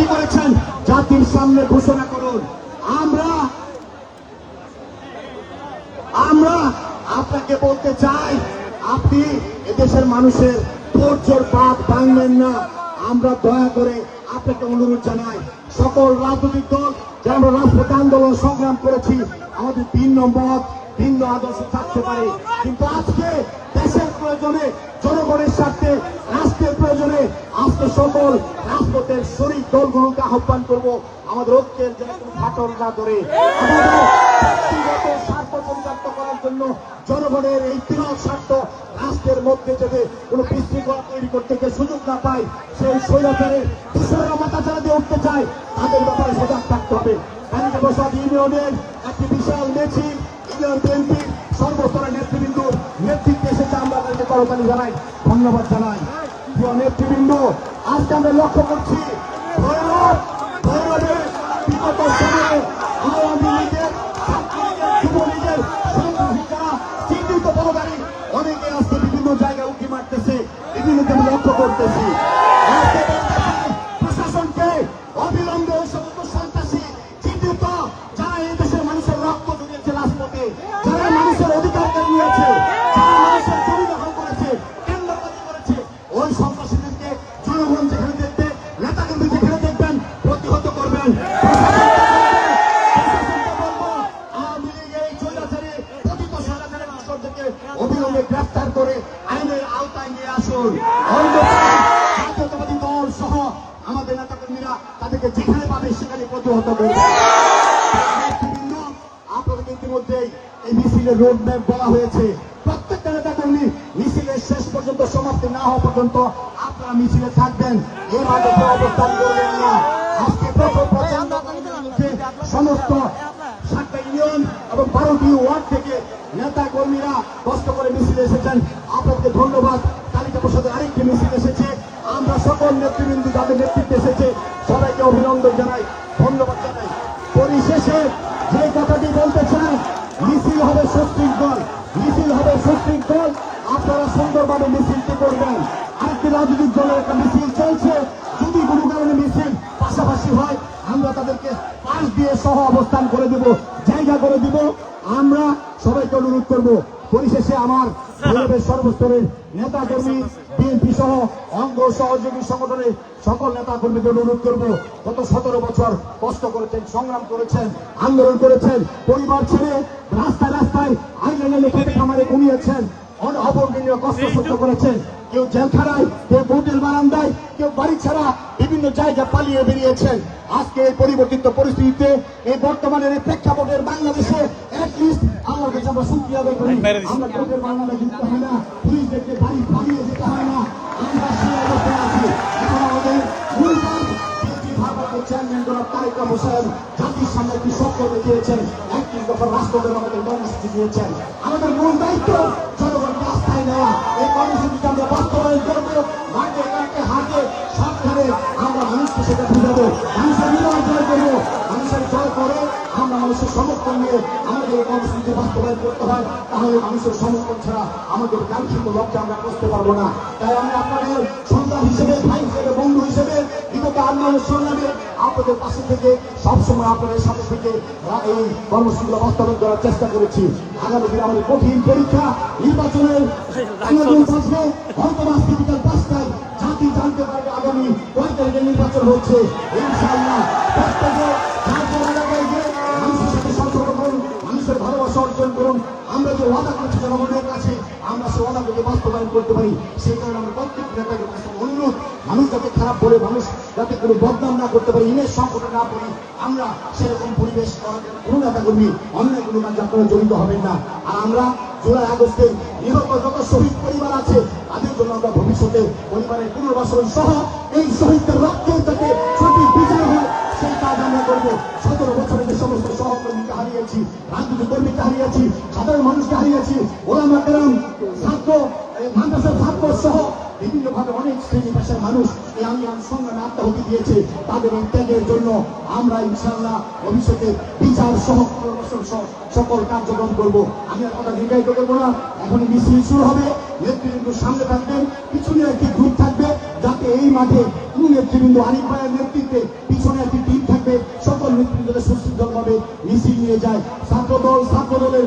তৈরি করেছেন, জাতির সামনে ঘোষণা করুন। আমরা আমরা আপনাকে বলতে চাই, আপনি এদেশের মানুষের ধৈর্যর পাত ভাঙবেন না। আমরা দয়া করে আপনাকে অনুরোধ জানাই, সকল রাজনৈতিক দল, যে আমরা রাজপথে আন্দোলন সংগ্রাম করেছি, আমাদের ভিন্ন মত, ভিন্ন আদর্শ থাকতে পারে। কিন্তু আজকে শরীর দলগুলোকে আহ্বান করব, আমাদের ঐক্যের যেন ফাটল না ধরে। স্বার্থ চরিতার্থ করার জন্য জনগণের এই বৃহৎ স্বার্থ রাষ্ট্রের মধ্যে যদি কোনো বিশৃঙ্খলা তৈরি করতে গিয়ে সুযোগ না পায়, সেই স্বৈরাচারে কিশোররা মাথা চালা দিয়ে উঠতে চায়, তাদের ব্যাপারে সজাগ থাকতে হবে। কানিকা প্রসাদ ইউনিয়নের একটি বিশাল মিছিল ইউনিয়ন বিএনপির সর্বস্তরের নেতৃবৃন্দ, নেতৃত্বে এসেছে আমরা তাদেরকে করতালি জানাই, ধন্যবাদ জানাই। প্রিয় নেতৃবৃন্দ, আজকে আমরা লক্ষ্য করছি বলতেছি প্রশাসনকে অবিলম্বে সমস্ত সন্ত্রাসী চিহ্নিত যারা এই দেশের মানুষের রক্ত জড়িয়েছে রাজপথে, যারা মানুষের অধিকার কেড়ে নিয়েছে অবিলম্বে গ্রেফতার করে আইনের আওতায় নিয়ে আসুন। নেতা কর্মীরা কষ্ট করে মিছিলে এসেছেন। আপনাদেরকে ধন্যবাদ। তালিকা প্রসাদের আরেকটি মিছিল এসেছে। আমরা সকল নেতৃবৃন্দ যাদের নেতৃত্বে এসেছে, সবাইকে অভিনন্দন জানাই ধন্যবাদ জানাই পরিশেষে যে কথাটি বলতে চাই মিছিল হবে সত্যিক দল, মিছিল হবে সত্যিক দল। আপনারা সুন্দরভাবে মিছিলটি করবেন। আরেকটি রাজনৈতিক দলের একটা মিছিল চলছে। যদি কোনো কারণে মিছিল পাশাপাশি হয়, আমরা তাদেরকে পাশ দিয়ে সহ অবস্থান করে দেব, জায়গা করে দিব। আমরা সবাইকে অনুরোধ করব পরিশেষে আমার ভৈরবের সর্বস্তরের নেতা কর্মী বিএনপি সহ অঙ্গ সহযোগী সংগঠনের সকল নেতা কর্মীদের অনুরোধ করব, গত সতেরো বছর কষ্ট করেছেন, সংগ্রাম করেছেন, আন্দোলন করেছেন, পরিবার ছেড়ে রাস্তায় রাস্তায় আইনে লিখে খামারে ঘুমিয়েছেন। অন- অবর্ণনীয় কষ্ট সহ্য করেছেন কেউ জেলখানায় কেউ হোটেল বারান্দায় কেউ বাড়ি ছাড়া বিভিন্ন জায়গা পালিয়ে বেরিয়েছেন আজকে এই পরিবর্তিত পরিস্থিতিতে এই বর্তমানের এই প্রেক্ষাপটের বাংলাদেশে অ্যাটলিস্ট আল্লাহর কাছে আমরা শুক্রিয়া আদায় করি। আমরা কোর্টের বাংলাদেশ যেতে হয় না পুলিশদেরকে বাড়ি পালিয়ে যেতে হয় না। আমরা সেই অবস্থায় আছি। এখন আমাদের মূল চেয়ারম্যান জনাব তারেক হোসেন জাতির সামনে একটি স্বপ্ন দেখিয়েছেন। একত্রিশ দফা রাষ্ট্রদের আমাদের কর্মসূচি দিয়েছেন। আমাদের মূল দায়িত্ব আমরা মানুষের করে আমরা মানুষের সমর্থন নিয়ে করতে হয়। তাহলে মানুষের সমর্থন ছাড়া আমাদের কাঙ্ক্ষিত লক্ষ্যে আমরা করতে পারব না। তাই আমি আপনাদের সন্তান হিসেবে, ভাই হিসেবে, বন্ধু হিসেবে বিগত আন্দোলন সংগ্রামে আপনাদের পাশে থেকে সবসময় আপনাদের সাথে থেকে এই কর্মসূচিগুলো বাস্তবায়ন করার চেষ্টা করেছি। আগামী দিনে আমাদের কঠিন পরীক্ষা নির্বাচনের হয়তো আজকে বিকাল পাঁচটায় জাতি জানতে পারবে আগামী কয় তারিখে নির্বাচন হচ্ছে। ইনশাআল্লাহ প্রত্যেকে যার যার এলাকায় গিয়ে মানুষের সাথে সম্পর্ক করুন মানুষের ভালোবাসা অর্জন করুন। আমরা যে ওয়াদা করছি জনগণের কাছে আমরা সেই ওয়াদাগুলো বাস্তবায়ন করতে পারি। সেই কারণে আমরা প্রত্যেক নেতাকে কাছে মানুষ যাতে খারাপ বলে, মানুষ যাতে কোনো বদনাম না করতে পারে ইমেজ সংকটে না পড়ি, আমরা সেরকম পরিবেশ কোনো নেতা কর্মী অন্যায় কোনো কাজে আপনারা জড়িত হবেন না। আর আমরা জুলাই আগস্টে নিহত যত শহীদ পরিবার আছে, তাদের জন্য আমরা ভবিষ্যতে পরিবারের পুনর্বাসন সহ এই শহীদদের রক্তের যাতে সঠিক বিচার হয় সেই কাজ আমরা করব। সতেরো বছরে যে সমস্ত সহকর্মীকে হারিয়েছি, রাজনৈতিক কর্মীকে হারিয়েছি, সাধারণ মানুষকে হারিয়েছি, ওলামা কেরাম, ছাত্র, মাদ্রাসার ছাত্র সহ বিভিন্নভাবে অনেক শ্রেণি পেশার মানুষ এই আন্দোলন সংগ্রামে আত্মাহুতি দিয়েছে। তাদের এই ত্যাগের জন্য আমরা ইনশাল্লাহ ভবিষ্যতে বিচার সহ সকল কার্যক্রম করব। আমি আর কথা দীর্ঘায়িত করব না। এখনই মিছিল শুরু হবে। নেতৃবৃন্দ সামনে থাকবেন। পিছনে একটি গ্রুপ থাকবে। যাতে এই মাঠে কোন নেতৃবৃন্দ আরিফ ভাইয়ের নেতৃত্বে পিছনে একটি টিম থাকবে। সকল নেতৃবৃন্দদের সুশৃঙ্খলভাবে মিছিল নিয়ে যায়। ছাত্রদল, ছাত্রদলের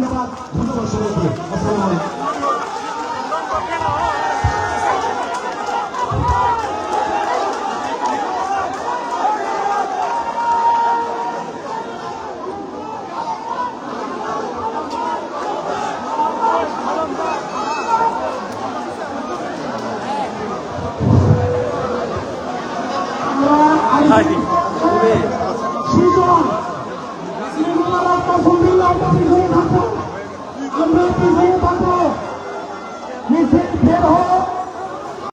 রহমান জিন্দাবাদ জিন্দাবাদ ধন্যবাদ সবাইকে আসসালামু আলাইকুম সুজন সিনেমার আমরা পিছনে থাকব? আমরা পিছনে থাকব?